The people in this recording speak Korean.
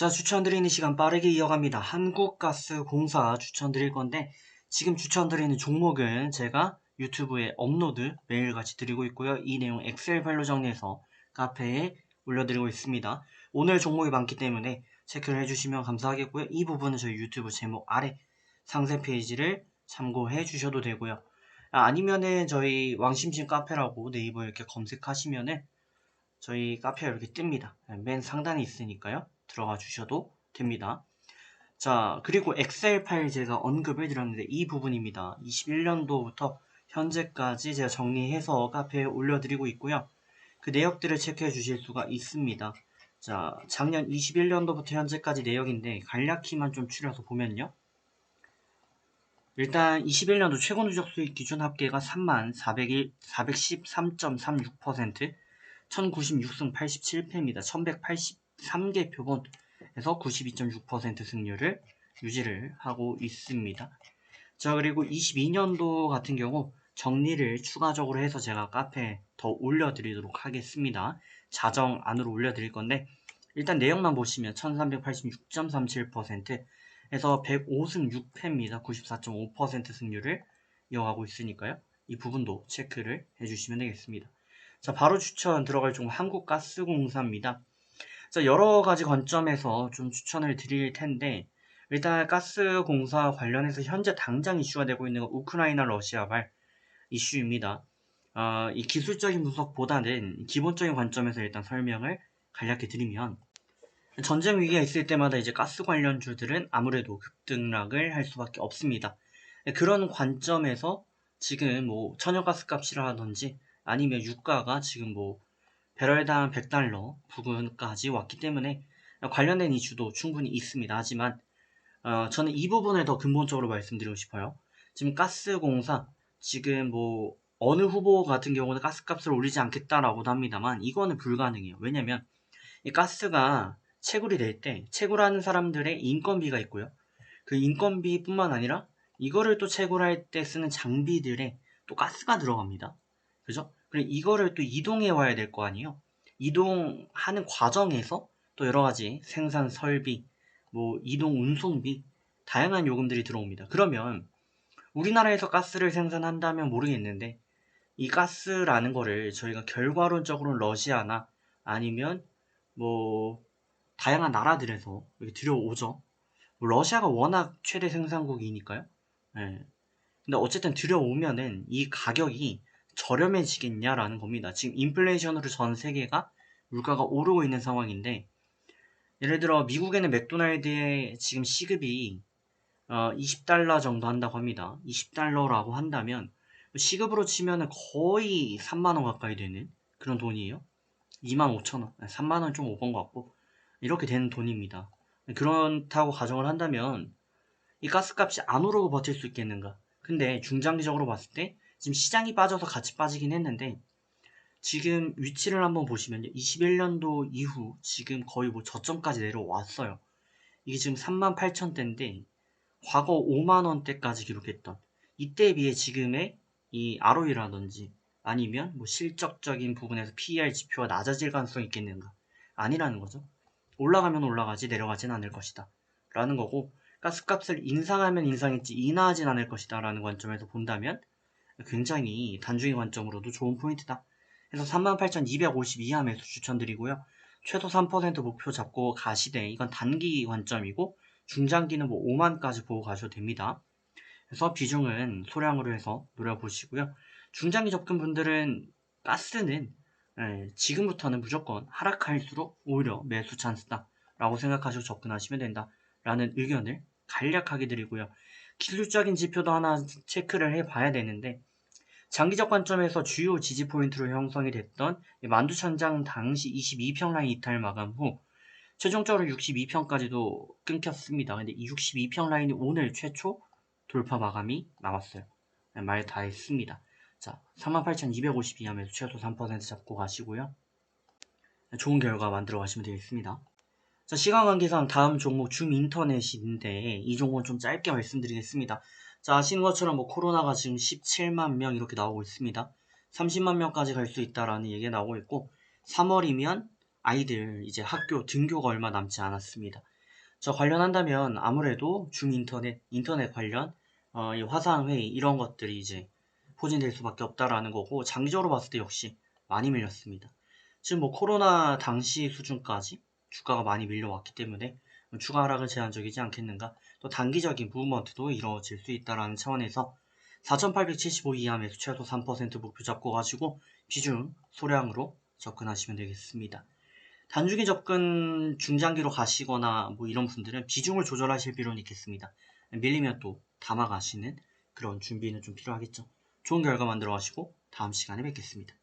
자, 추천드리는 시간 빠르게 이어갑니다. 한국가스공사 추천드릴 건데, 지금 추천드리는 종목은 제가 유튜브에 업로드 매일같이 드리고 있고요. 이 내용 엑셀 파일로 정리해서 카페에 올려드리고 있습니다. 오늘 종목이 많기 때문에 체크를 해주시면 감사하겠고요. 이 부분은 저희 유튜브 제목 아래 상세 페이지를 참고해 주셔도 되고요. 아, 아니면은 저희 왕심심 카페라고 네이버에 이렇게 검색하시면은 저희 카페가 이렇게 뜹니다. 맨 상단에 있으니까요. 들어가 주셔도 됩니다. 자, 그리고 엑셀 파일 제가 언급을 드렸는데 이 부분입니다. 21년도부터 현재까지 제가 정리해서 카페에 올려드리고 있고요. 그 내역들을 체크해 주실 수가 있습니다. 자, 작년 21년도부터 현재까지 내역인데 간략히만 좀 추려서 보면요. 일단 21년도 최고 누적 수익 기준 합계가 3만 401, 413.36% 1096승 87패입니다. 1183개 표본에서 92.6% 승률을 유지를 하고 있습니다. 자 그리고 22년도 같은 경우 정리를 추가적으로 해서 제가 카페에 더 올려드리도록 하겠습니다. 자정 안으로 올려드릴 건데 일단 내용만 보시면 1386.37% 에서 105승 6패입니다. 94.5% 승률을 이어가고 있으니까요. 이 부분도 체크를 해주시면 되겠습니다. 자, 바로 추천 들어갈 종목 한국가스공사입니다. 자, 여러 가지 관점에서 좀 추천을 드릴 텐데, 일단 가스 공사 관련해서 현재 당장 이슈가 되고 있는 건 우크라이나 러시아발 이슈입니다. 어, 이 기술적인 분석보다는 기본적인 관점에서 일단 설명을 간략히 드리면, 전쟁 위기가 있을 때마다 이제 가스 관련주들은 아무래도 급등락을 할 수밖에 없습니다. 그런 관점에서 지금 뭐 천연가스 값이라든지 아니면 유가가 지금 뭐 배럴당 100달러 부근까지 왔기 때문에 관련된 이슈도 충분히 있습니다. 하지만 어, 저는 이 부분을 더 근본적으로 말씀드리고 싶어요. 지금 가스공사 지금 뭐 어느 후보 같은 경우는 가스값을 올리지 않겠다라고도 합니다만 이거는 불가능해요. 왜냐면 이 가스가 채굴이 될 때 채굴하는 사람들의 인건비가 있고요. 그 인건비뿐만 아니라 이거를 또 채굴할 때 쓰는 장비들에 또 가스가 들어갑니다. 그죠? 그리고 이거를 또 이동해 와야 될 거 아니에요. 이동하는 과정에서 또 여러 가지 생산 설비, 뭐 이동 운송비, 다양한 요금들이 들어옵니다. 그러면 우리나라에서 가스를 생산한다면 모르겠는데 이 가스라는 거를 저희가 결과론적으로 러시아나 아니면 뭐 다양한 나라들에서 들여오죠. 뭐 러시아가 워낙 최대 생산국이니까요. 네. 근데 어쨌든 들여오면은 이 가격이 저렴해지겠냐라는 겁니다. 지금 인플레이션으로 전 세계가 물가가 오르고 있는 상황인데 예를 들어 미국에는 맥도날드의 지금 시급이 어, 20달러 정도 한다고 합니다. 20달러라고 한다면 시급으로 치면 거의 3만원 가까이 되는 그런 돈이에요. 2만 5천원, 3만원 좀 오번 것 같고 이렇게 되는 돈입니다. 그렇다고 가정을 한다면 이 가스값이 안 오르고 버틸 수 있겠는가? 근데 중장기적으로 봤을 때 지금 시장이 빠져서 같이 빠지긴 했는데 지금 위치를 한번 보시면요. 21년도 이후 지금 거의 뭐 저점까지 내려왔어요. 이게 지금 38,000대인데 과거 5만원대까지 기록했던 이때에 비해 지금의 이 ROE라든지 아니면 뭐 실적적인 부분에서 PER 지표가 낮아질 가능성이 있겠는가? 아니라는 거죠. 올라가면 올라가지 내려가진 않을 것이다. 라는 거고 가스값을 인상하면 인상했지 인하하진 않을 것이다. 라는 관점에서 본다면 굉장히 단중의 관점으로도 좋은 포인트다. 그래서 38,250 이하 매수 추천드리고요. 최소 3% 목표 잡고 가시되 이건 단기 관점이고 중장기는 뭐 5만까지 보고 가셔도 됩니다. 그래서 비중은 소량으로 해서 노려보시고요. 중장기 접근 분들은 가스는 예, 지금부터는 무조건 하락할수록 오히려 매수 찬스다 라고 생각하시고 접근하시면 된다 라는 의견을 간략하게 드리고요. 기술적인 지표도 하나 체크를 해봐야 되는데 장기적 관점에서 주요 지지 포인트로 형성이 됐던 만두천장 당시 22평 라인 이탈 마감 후 최종적으로 62평까지도 끊겼습니다. 근데 이 62평 라인이 오늘 최초 돌파 마감이 나왔어요. 네, 말다 했습니다. 자, 38,250 이하면서 최소 3% 잡고 가시고요. 좋은 결과 만들어 가시면 되겠습니다. 자, 시간 관계상 다음 종목 줌 인터넷인데 이 종목은 좀 짧게 말씀드리겠습니다. 자, 아시는 것처럼 뭐 코로나가 지금 17만 명 이렇게 나오고 있습니다. 30만 명까지 갈 수 있다라는 얘기가 나오고 있고 3월이면 아이들 이제 학교 등교가 얼마 남지 않았습니다. 저 관련한다면 아무래도 줌 인터넷, 인터넷 관련, 어, 이 화상회의 이런 것들이 이제 포진될 수밖에 없다라는 거고 장기적으로 봤을 때 역시 많이 밀렸습니다. 지금 뭐 코로나 당시 수준까지 주가가 많이 밀려왔기 때문에 추가 하락은 제한적이지 않겠는가 또 단기적인 무브먼트도 이루어질 수 있다라는 차원에서 4875 이하 매수 최소 3% 목표 잡고 가지고 비중 소량으로 접근하시면 되겠습니다. 단중기 접근 중장기로 가시거나 뭐 이런 분들은 비중을 조절하실 필요는 있겠습니다. 밀리면 또 담아가시는 그런 준비는 좀 필요하겠죠. 좋은 결과 만들어 가시고 다음 시간에 뵙겠습니다.